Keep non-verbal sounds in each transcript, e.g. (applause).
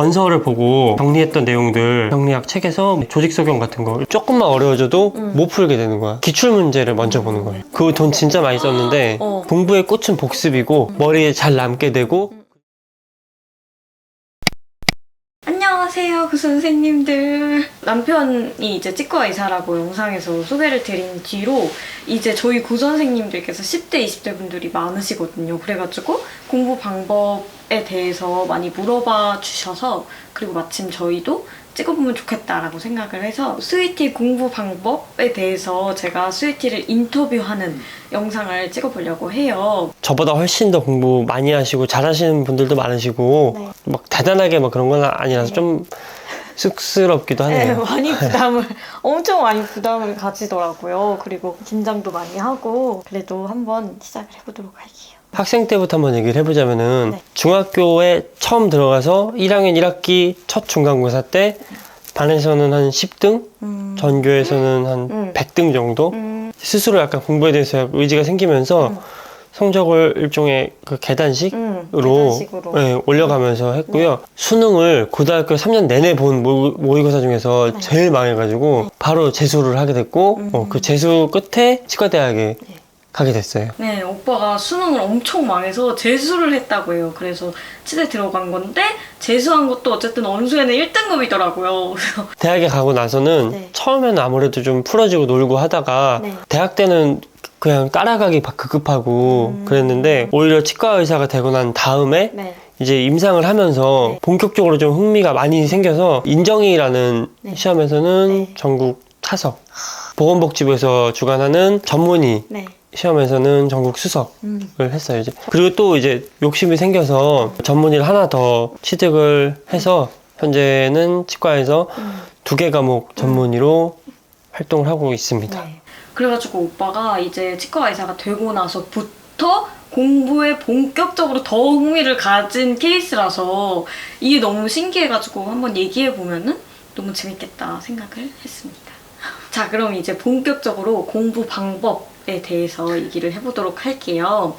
원서를 보고 정리했던 내용들 정리학 책에서 조직 적용 같은 거 조금만 어려워져도 못 풀게 되는 거야. 기출 문제를 먼저 보는 거예요. 그 돈 진짜 많이 썼는데 어. 공부의 꽃은 복습이고 머리에 잘 남게 되고 안녕하세요, 그 선생님들. 남편이 이제 치과 의사라고 영상에서 소개를 드린 뒤로 이제 저희 고 선생님들께서 10대, 20대 분들이 많으시거든요. 그래가지고 공부 방법 에 대해서 많이 물어봐 주셔서 그리고 마침 저희도 찍어보면 좋겠다라고 생각을 해서 스위티 공부 방법에 대해서 제가 스위티를 인터뷰하는 영상을 찍어보려고 해요. 저보다 훨씬 더 공부 많이 하시고 잘하시는 분들도 많으시고 네. 막 대단하게 막 그런 건 아니라서 좀 쑥스럽기도 네, 하네요. 많이 (laughs) 부담을 엄청 많이 부담을 가지더라고요. 그리고 긴장도 많이 하고 그래도 한번 시작을 해보도록 할게요. 학생 때부터 한번 얘기를 해보자면은 네. 중학교에 처음 들어가서 1학년 1학기 첫 중간고사 때 반에서는 한 10등, 음, 전교에서는 한 음. 100등 정도 음, 스스로 약간 공부에 대해서 의지가 생기면서 음. 성적을 일종의 그 계단식으로 음, 계단식으로. 예, 올려가면서 했고요. 수능을 고등학교 3년 내내 본 모- 모의고사 중에서 네. 제일 망해가지고 바로 재수를 하게 됐고 음. 어, 그 재수 끝에 치과대학에 네. 가게 됐어요. 네, 오빠가 수능을 엄청 망해서 재수를 했다고 해요. 그래서 치대 들어간 건데 재수한 것도 어쨌든 언수에는 1등급이더라고요. 그래서 (laughs) 대학에 가고 나서는 네. 처음에는 아무래도 좀 풀어지고 놀고 하다가 네. 대학 때는 그냥 따라가기 막 급급하고 음. 그랬는데 오히려 치과 의사가 되고 난 다음에 네, 이제 임상을 하면서 네. 본격적으로 좀 흥미가 많이 생겨서 인정이라는 네. 시험에서는 네. 전국 타석 보건복지부에서 주관하는 전문의 네, 시험에서는 전국 수석을 음, 했어요 이제 그리고 또 이제 욕심이 생겨서 전문의를 하나 더 취득을 해서 현재는 치과에서 음. 두개 과목 전문의로 활동을 하고 있습니다. 네. 그래가지고 오빠가 이제 치과 의사가 되고 나서부터 공부에 본격적으로 더 흥미를 가진 케이스라서 이게 너무 신기해가지고 한번 얘기해 보면은 너무 재밌겠다 생각을 했습니다. (laughs) 자, 그럼 이제 본격적으로 공부 방법 에 대해서 얘기를 해보도록 할게요.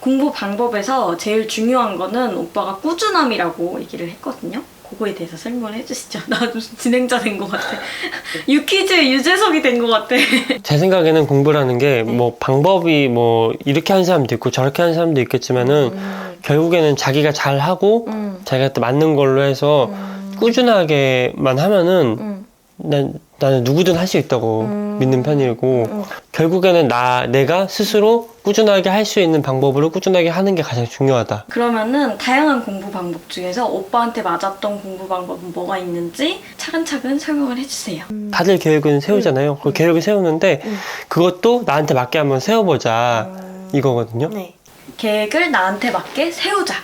공부 방법에서 제일 중요한 거는 오빠가 꾸준함이라고 얘기를 했거든요. 그거에 대해서 설명을 해주시죠. (laughs) 나 무슨 진행자 된 것 같아. (laughs) 유퀴즈의 유재석이 된 것 같아. (laughs) 제 생각에는 공부라는 게 네. 뭐 방법이 뭐 이렇게 하는 사람도 있고 저렇게 하는 사람도 있겠지만은 음, 결국에는 자기가 잘 하고 음, 자기가 또 맞는 걸로 해서 음, 꾸준하게만 하면은 음, 난, 나는 누구든 할 수 있다고 음. 믿는 편이고 음. 결국에는 나 내가 스스로 꾸준하게 할 수 있는 방법으로 꾸준하게 하는 게 가장 중요하다. 그러면은 다양한 공부 방법 중에서 오빠한테 맞았던 공부 방법은 뭐가 있는지 차근차근 설명을 해주세요. 다들 계획은 세우잖아요. 그 계획을 세우는데 음. 그것도 나한테 맞게 한번 세워보자 음, 이거거든요. 네. 계획을 나한테 맞게 세우자.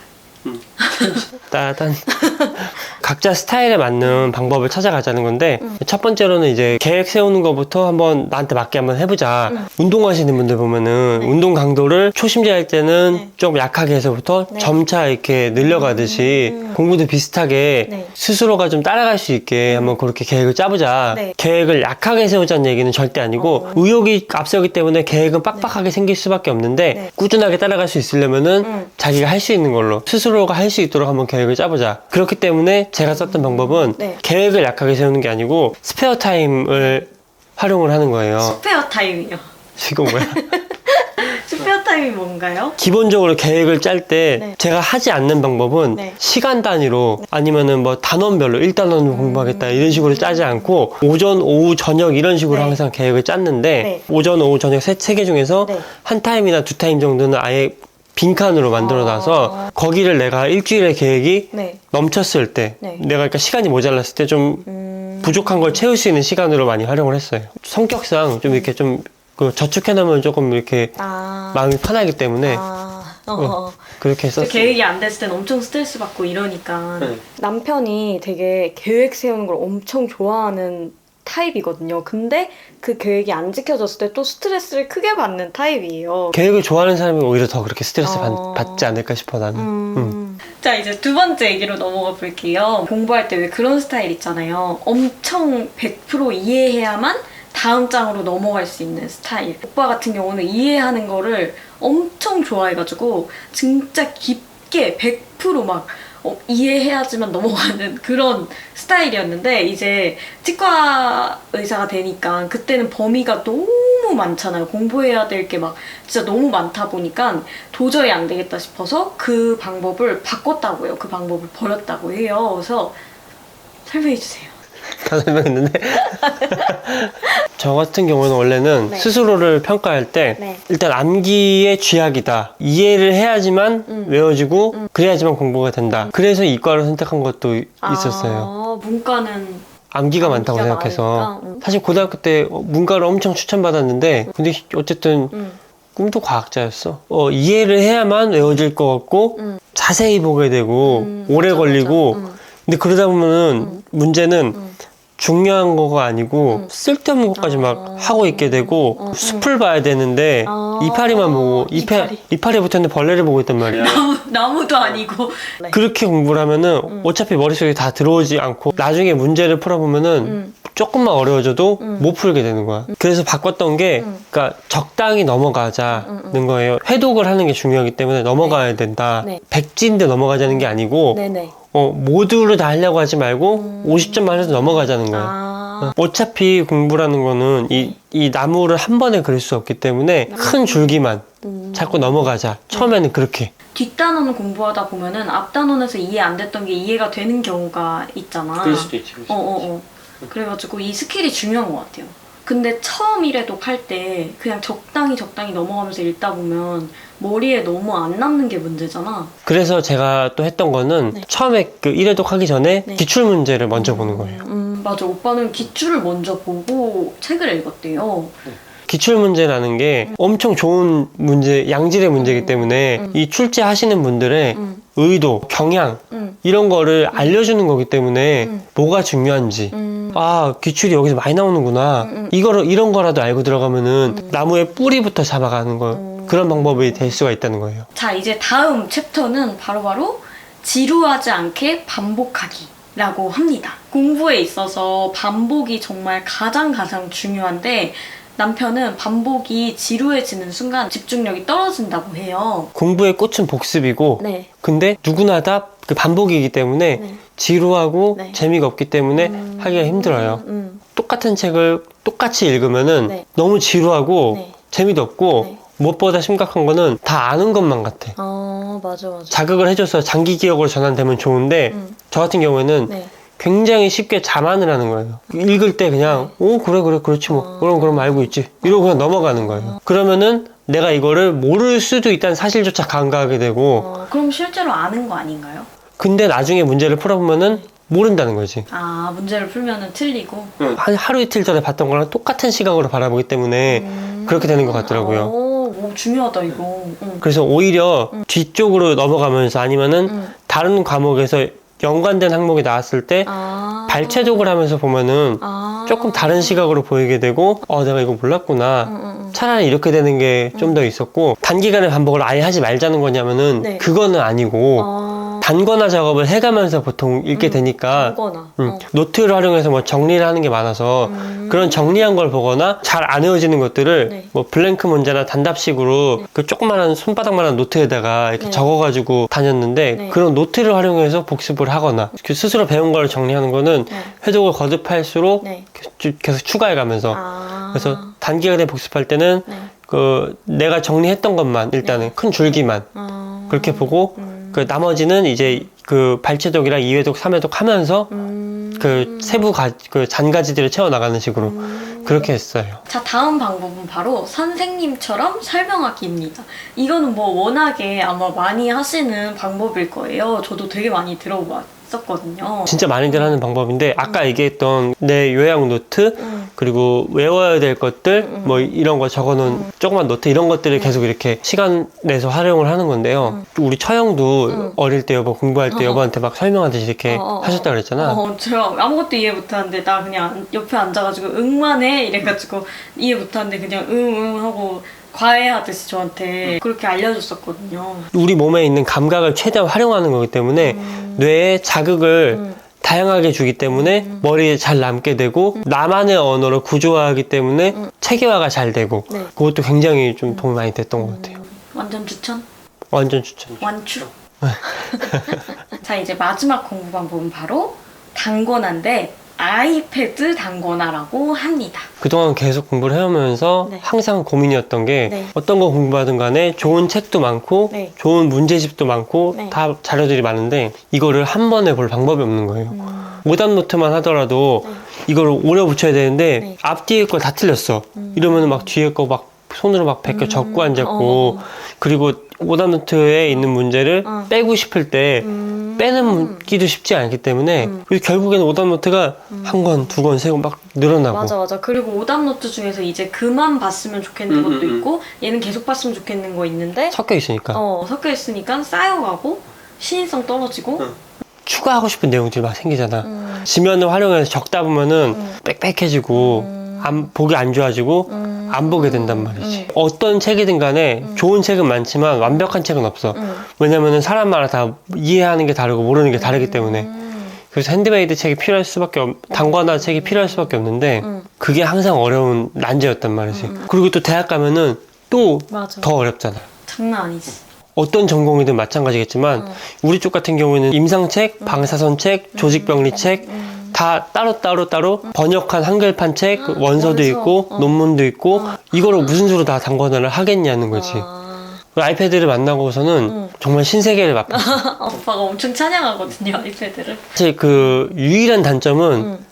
따단 (laughs) 각자 스타일에 맞는 방법을 찾아가자는 건데 음. 첫 번째로는 이제 계획 세우는 것부터 한번 나한테 맞게 한번 해보자 음. 운동하시는 분들 보면은 네. 운동 강도를 초심자 할 때는 네. 좀 약하게 해서부터 네. 점차 이렇게 늘려가듯이 음. 공부도 비슷하게 네. 스스로가 좀 따라갈 수 있게 한번 그렇게 계획을 짜보자 네. 계획을 약하게 세우자는 얘기는 절대 아니고 어. 의욕이 앞서기 때문에 계획은 빡빡하게 생길 수밖에 없는데 네. 꾸준하게 따라갈 수 있으려면은 음. 자기가 할 수 있는 걸로 스스로 가 할 수 있도록 한번 계획을 짜보자. 그렇기 때문에 제가 썼던 방법은 네. 계획을 약하게 세우는 게 아니고 스페어 타임을 활용을 하는 거예요. 스페어 타임이요. 이거 뭐야? (laughs) 스페어 타임이 뭔가요? 기본적으로 계획을 짤 때 네. 제가 하지 않는 방법은 네. 시간 단위로 아니면은 뭐 단원별로 1단원으로 공부하겠다 이런 식으로 짜지 않고 오전, 오후, 저녁 이런 식으로 네. 항상 계획을 짰는데 네. 오전, 오후, 저녁 세 개 중에서 네. 한 타임이나 두 타임 정도는 아예 빈칸으로 만들어 놔서 아. 거기를 내가 일주일의 계획이 네. 넘쳤을 때 네. 내가 그러니까 시간이 모자랐을 때 좀 음, 부족한 걸 채울 수 있는 시간으로 많이 활용을 했어요. 성격상 좀 이렇게 좀 그 저축해 놓으면 조금 이렇게 아. 마음이 편하기 때문에 아. 어. 어. 그렇게 저 했었어요. 계획이 안 됐을 땐 엄청 스트레스 받고 이러니까 네. 남편이 되게 계획 세우는 걸 엄청 좋아하는 타입이거든요. 근데 그 계획이 안 지켜졌을 때 또 스트레스를 크게 받는 타입이에요. 계획을 좋아하는 사람이 오히려 더 그렇게 스트레스 어. 받, 지 않을까 싶어 나는. 음. 자 이제 두 번째 얘기로 넘어가 볼게요. 공부할 때 왜 그런 스타일 있잖아요. 엄청 100% 이해해야만 다음 장으로 넘어갈 수 있는 스타일. 오빠 같은 경우는 이해하는 거를 엄청 좋아해가지고 진짜 깊게 100%막 어, 이해해야지만 넘어가는 (laughs) 그런 스타일이었는데 이제 치과 의사가 되니까 그때는 범위가 너무 많잖아요. 공부해야 될 게 막 진짜 너무 많다 보니까 도저히 안 되겠다 싶어서 그 방법을 바꿨다고요. 그 방법을 버렸다고 해요. 그래서 설명해 주세요. 다 설명했는데 (laughs) 저 같은 경우는 원래는 네. 스스로를 평가할 때 네. 일단 암기의 쥐약이다 이해를 해야지만 음. 외워지고 그래야지만 공부가 된다 그래서 이과를 선택한 것도 있었어요 아, 문과는 암기가 많다고 암기가 생각해서 많으니까, 음. 사실 고등학교 때 문과를 엄청 추천받았는데 근데 어쨌든 음. 꿈도 과학자였어 어, 이해를 해야만 외워질 것 같고 음. 자세히 보게 되고 음, 오래 맞아, 걸리고. 음. 근데 그러다 보면은 문제는 음. 중요한 거가 아니고 음. 쓸데없는 것까지 막 아. 하고 있게 되고 음, 음. 숲을 봐야 되는데 아. 이파리만 보고 이파, 이파리. 이파리에 붙었는데 벌레를 보고 있단 말이야 (laughs) 나무, 나무도 아니고 네. (laughs) 그렇게 공부를 하면은 음. 어차피 머릿속에 다 들어오지 않고 나중에 문제를 풀어보면은 음. 조금만 어려워져도 음. 못 풀게 되는 거야 그래서 바꿨던 게 음. 그러니까 적당히 넘어가자는 음, 거예요 회독을 하는 게 중요하기 때문에 넘어가야 된다 네. 백지인데 넘어가자는 게 아니고 네네 어, 모두를 다 하려고 하지 말고 50점만 해서 넘어가자는 거예요 아, 어차피 공부라는 거는 이, 이 나무를 한 번에 그릴 수 없기 때문에 큰 줄기만 음. 자꾸 넘어가자. 처음에는 그렇게. 뒷단원을 공부하다 보면은 앞단원에서 이해 안 됐던 게 이해가 되는 경우가 있잖아. 있지. 어, 어, 어. 그래가지고 이 스킬이 중요한 것 같아요. 근데 처음 일해독 할때 그냥 적당히 적당히 넘어가면서 읽다 보면 머리에 너무 안 남는 게 문제잖아. 그래서 제가 또 했던 거는 네. 처음에 그 1회독 하기 전에 네. 기출 문제를 먼저 보는 거예요. 음, 맞아. 오빠는 기출을 먼저 보고 책을 읽었대요. 기출 문제라는 게 엄청 좋은 문제, 양질의 문제이기 때문에 음. 이 출제하시는 분들의 음, 의도, 경향 음, 이런 거를 알려주는 거기 때문에 음. 뭐가 중요한지 음. 아 기출이 여기서 많이 나오는구나 음, 음. 이거를 이런 거라도 알고 들어가면은 나무의 뿌리부터 잡아가는 거 음. 그런 방법이 될 수가 있다는 거예요. 자, 이제 다음 챕터는 바로 바로 지루하지 않게 반복하기 라고 합니다. 공부에 있어서 반복이 정말 가장 가장 중요한데 남편은 반복이 지루해지는 순간 집중력이 떨어진다고 해요. 공부의 꽃은 복습이고 네. 근데 누구나 다 그 반복이기 때문에 네. 지루하고 네. 재미가 없기 때문에 음. 하기가 힘들어요. 음, 똑같은 책을 똑같이 읽으면은 네. 너무 지루하고 네. 재미도 없고 네. 무엇보다 심각한 거는 다 아는 것만 같아. 어, 맞아, 맞아. 자극을 해줘서 장기 기억으로 전환되면 좋은데 음, 저 같은 경우에는 네. 굉장히 쉽게 자만을 하는 거예요. 읽을 때 그냥 오 그래 그래 그렇지 뭐 아. 그럼 그럼 알고 있지 이러고 그냥 넘어가는 거예요. 그러면은 내가 이거를 모를 수도 있다는 사실조차 간과하게 되고 어, 그럼 실제로 아는 거 아닌가요? 근데 나중에 문제를 풀어보면은 모른다는 거지. 아, 문제를 풀면은 틀리고. 한 하루 이틀 전에 봤던 거랑 똑같은 시각으로 바라보기 때문에 음. 그렇게 되는 것 같더라고요. 오, 오, 중요하다, 이거. 응. 그래서 오히려 뒤쪽으로 넘어가면서 아니면은 응. 다른 과목에서 연관된 항목이 나왔을 때 아. 발췌독을 하면서 보면은 아. 조금 다른 시각으로 보이게 되고 어 내가 이거 몰랐구나 응, 응, 응. 차라리 이렇게 되는 게 좀 더 있었고 단기간에 반복을 아예 하지 말자는 거냐면은 네. 그거는 아니고 아. 단거나 작업을 해가면서 보통 읽게 음, 되니까 거나. 음, 어. 노트를 활용해서 뭐 정리를 하는 게 많아서 음. 그런 정리한 걸 보거나 잘 안 외워지는 것들을 네. 뭐 블랭크 문제나 단답식으로 그 조그만한 손바닥만한 노트에다가 이렇게 네. 적어가지고 다녔는데 네. 그런 노트를 활용해서 복습을 하거나 그 스스로 배운 걸 정리하는 거는 네. 회독을 거듭할수록 네. 계속- 추가해가면서 아. 그래서 단기간에 복습할 때는 네. 그 내가 정리했던 것만 일단은 큰 줄기만 아. 그렇게 보고 음. 그 나머지는 이제 그 발췌독이랑 2회독, 3회독 하면서 음. 그 세부 가, 그 잔가지들을 채워 나가는 식으로 음. 그렇게 했어요. 자, 다음 방법은 바로 선생님처럼 설명하기입니다. 이거는 뭐 워낙에 아마 많이 하시는 방법일 거예요. 저도 되게 많이 들어봤 었거든요. 진짜 많이들 하는 방법인데 아까 얘기했던 내 요약 노트 음. 그리고 외워야 될 것들 음. 뭐 이런 거 적어놓은 조그만 노트 이런 것들을 계속 이렇게 시간 내서 활용을 하는 건데요. 우리 처형도 음. 어릴 때 여보 공부할 때 어. 여보한테 막 설명하듯이 이렇게 어, 어, 어. 하셨다 그랬잖아. 어, 제가 아무것도 이해 못하는데 나 그냥 옆에 앉아가지고 응만 해 이래가지고 이해 못하는데 그냥 응응 하고 과외하듯이 저한테 그렇게 알려줬었거든요. 우리 몸에 있는 감각을 최대한 활용하는 거기 때문에 음. 뇌에 자극을 음. 다양하게 주기 때문에 머리에 잘 남게 되고 나만의 언어로 구조화하기 때문에 음. 체계화가 잘 되고 네. 그것도 굉장히 좀 도움이 많이 됐던 것 같아요. 완전 추천? 완전 추천. 완추? (laughs) 자 이제 마지막 공부 방법은 바로 단권화인데 아이패드 단권화라고 합니다. 그동안 계속 공부를 해오면서 네. 항상 고민이었던 게 네. 어떤 거 공부하든 간에 좋은 책도 많고 네. 좋은 문제집도 많고 네. 다 자료들이 많은데 이거를 한 번에 볼 방법이 없는 거예요. 음. 오답 노트만 하더라도 네. 이거를 오려 붙여야 되는데 네. 앞뒤에 걸 다 틀렸어. 음. 이러면 막 뒤에 거 막 손으로 막 베껴 음. 적고 앉았고 어. 그리고 오답 노트에 있는 문제를 어. 빼고 싶을 때 음. 빼는 기도 쉽지 않기 때문에 음. 그래서 결국에는 오답 노트가 한 권, 두 권, 세 권 막 늘어나고 맞아 맞아 그리고 오답 노트 중에서 이제 그만 봤으면 좋겠는 음, 것도 음, 음. 있고 얘는 계속 봤으면 좋겠는 거 있는데 섞여 있으니까 어 섞여 있으니까 쌓여가고 신인성 떨어지고 응. 추가하고 싶은 내용들이 막 생기잖아. 음. 지면을 활용해서 적다 보면은 음. 빽빽해지고 음. 안, 보기 안 좋아지고 음. 안 보게 된단 말이지. 음. 어떤 책이든 간에 음. 좋은 책은 많지만 완벽한 책은 없어. 음. 왜냐면은 사람마다 다 이해하는 게 다르고 모르는 게 다르기 때문에. 음. 그래서 핸드메이드 책이 필요할 수밖에 없, 단관화 책이 필요할 수밖에 없는데 음. 그게 항상 어려운 난제였단 말이지. 음. 그리고 또 대학 가면은 또 맞아 더 어렵잖아. 장난 아니지 어떤 전공이든 마찬가지겠지만 음. 우리 쪽 같은 경우에는 임상책, 방사선책, 조직병리책 음. 다 따로 따로 따로 번역한 한글판 책, 그 원서도 원서. 있고 어. 논문도 있고 어. 이거를 무슨 수로 다 단권화를 하겠냐는 거지. 아. 그 아이패드를 만나고서는 음. 정말 신세계를 맛봤어. (laughs) 오빠가 엄청 찬양하거든요 아이패드를 사실 그 유일한 단점은 음.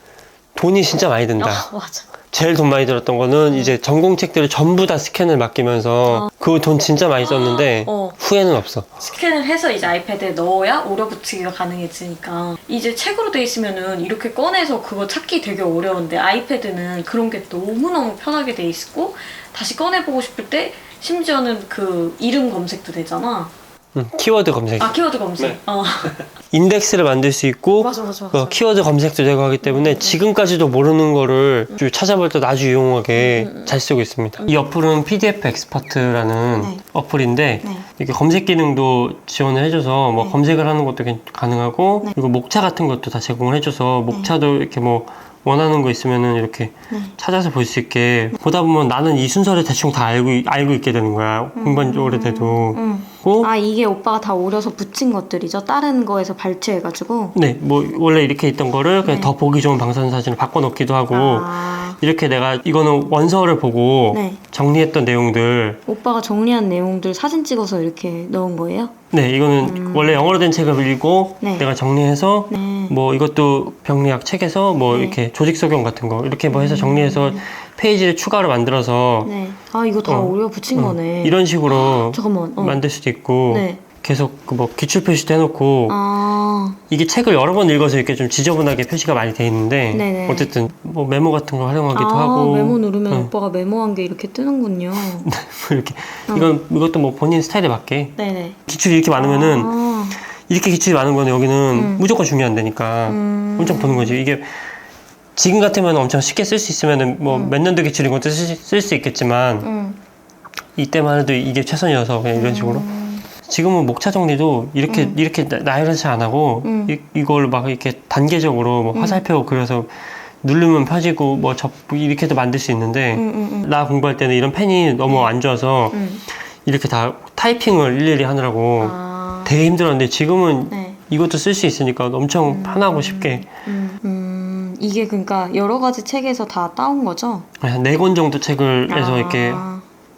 돈이 진짜 많이 든다. 아 맞아 제일 돈 많이 들었던 거는 이제 전공책들을 전부 다 스캔을 맡기면서 그 돈 진짜 많이 썼는데 어. 후회는 없어. 스캔을 해서 이제 아이패드에 넣어야 오려 붙이기가 가능해지니까 이제 책으로 돼 있으면은 이렇게 꺼내서 그거 찾기 되게 어려운데 아이패드는 그런 게 너무너무 편하게 돼 있고 다시 꺼내보고 싶을 때 심지어는 그 이름 검색도 되잖아 음, 키워드 검색. 아 키워드 검색 네. 어 (laughs) 인덱스를 만들 수 있고 맞아 맞아 그 키워드 검색도 되고 하기 때문에 지금까지도 모르는 거를 좀 찾아볼 때 아주 유용하게 음, 음. 잘 쓰고 있습니다. 이 어플은 PDF 엑스퍼트라는 네. 어플인데 네. 이렇게 검색 기능도 지원을 해줘서 뭐 네. 검색을 하는 것도 괜- 가능하고 네. 그리고 목차 같은 것도 다 제공을 해줘서 목차도 이렇게 뭐 원하는 거 있으면은 이렇게 네. 찾아서 볼 수 있게 보다 보면 나는 이 순서를 대충 다 알고 알고 있게 되는 거야 공부한 지 오래돼도 음. 고 아 이게 오빠가 다 오려서 붙인 것들이죠 다른 거에서 발췌해가지고 네, 뭐 원래 이렇게 있던 거를 그냥 네. 더 보기 좋은 방사선 사진을 바꿔놓기도 하고 아 이렇게 내가 이거는 원서를 보고 네. 정리했던 내용들 오빠가 정리한 내용들 사진 찍어서 이렇게 넣은 거예요? 네 이거는 음. 원래 영어로 된 책을 읽고 네. 내가 정리해서 네. 뭐 이것도 병리학 책에서 뭐 네. 이렇게 조직 소견 같은 거 이렇게 뭐 해서 정리해서 페이지를 추가로 만들어서 네. 아 이거 다 어. 오려 붙인 어, 거네. 이런 식으로 잠깐만. 어. 만들 수도 있고 네. 계속 그 뭐 기출 표시도 해놓고 아. 이게 책을 여러 번 읽어서 이렇게 좀 지저분하게 표시가 많이 돼 있는데 네네. 어쨌든 뭐 메모 같은 거 활용하기도 아, 하고 메모 누르면 응. 오빠가 메모한 게 이렇게 뜨는군요. (laughs) 이렇게 어. 이건 이것도 뭐 본인 스타일에 맞게 네네. 기출이 이렇게 많으면은 아. 이렇게 기출이 많은 거는 여기는 음. 무조건 중요한다니까 음. 엄청 보는 거지 이게 지금 같으면 엄청 쉽게 쓸 수 있으면은 뭐 음. 몇 년도 기출인 것도 쓸 수 있겠지만 음. 이때만 해도 이게 최선이어서 그냥 이런 식으로 음. 지금은 목차 정리도 이렇게 음. 이렇게 나- 나열해서 안 하고 음. 이, 이걸 막 이렇게 단계적으로 뭐 음. 화살표 그려서 누르면 펴지고 뭐 접 이렇게도 만들 수 있는데. 나 공부할 때는 이런 펜이 너무 안 좋아서 음. 이렇게 다 타이핑을 일일이 하느라고 아. 되게 힘들었는데 지금은 네. 이것도 쓸 수 있으니까 엄청 편하고 쉽게. 이게 그러니까 여러 가지 책에서 다 따온 거죠? 한네권 정도 책을 해서 아. 이렇게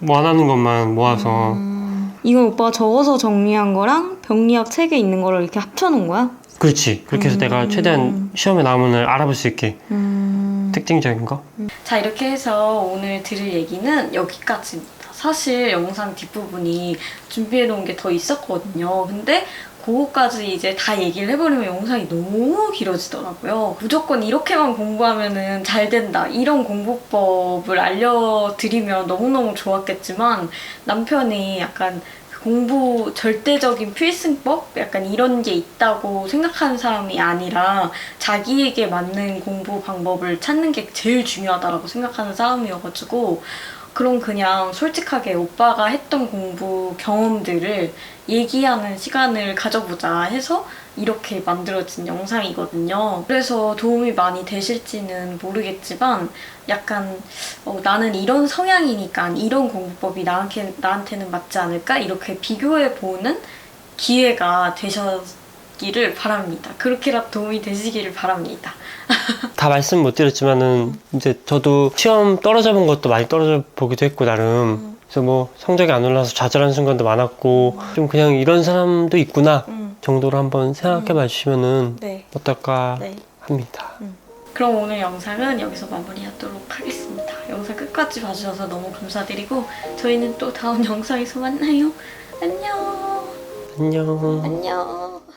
원하는 것만 모아서 음. 이건 오빠가 적어서 정리한 거랑 병리학 책에 있는 거를 이렇게 합쳐놓은 거야? 그렇지 그렇게 해서 음. 내가 최대한 시험에 나오면 알아볼 수 있게 음. 특징적인 거 자 이렇게 해서 오늘 들을 얘기는 여기까지입니다. 사실 영상 뒷부분이 준비해 놓은 게 더 있었거든요. 근데 그거까지 이제 다 얘기를 해버리면 영상이 너무 길어지더라고요. 무조건 이렇게만 공부하면은 잘 된다. 이런 공부법을 알려드리면 너무너무 좋았겠지만 남편이 약간 공부 절대적인 필승법? 약간 이런 게 있다고 생각하는 사람이 아니라 자기에게 맞는 공부 방법을 찾는 게 제일 중요하다고 생각하는 사람이어가지고 그럼 그냥 솔직하게 오빠가 했던 공부 경험들을 얘기하는 시간을 가져보자 해서 이렇게 만들어진 영상이거든요. 그래서 도움이 많이 되실지는 모르겠지만 약간 어, 나는 이런 성향이니까 이런 공부법이 나한테, 나한테는 맞지 않을까? 이렇게 비교해 보는 기회가 되셨기를 바랍니다. 그렇게라도 도움이 되시기를 바랍니다. 다 말씀 못 드렸지만은 이제 저도 시험 떨어져 본 것도 많이 떨어져 보기도 했고 나름 그래서 뭐 성적이 안 올라서 좌절하는 순간도 많았고 좀 그냥 이런 사람도 있구나 음, 정도로 한번 생각해 봐 주시면은 네. 어떨까 네. 합니다. 그럼 오늘 영상은 여기서 마무리하도록 하겠습니다. 영상 끝까지 봐주셔서 너무 감사드리고 저희는 또 다음 영상에서 만나요. 안녕. 안녕. 안녕.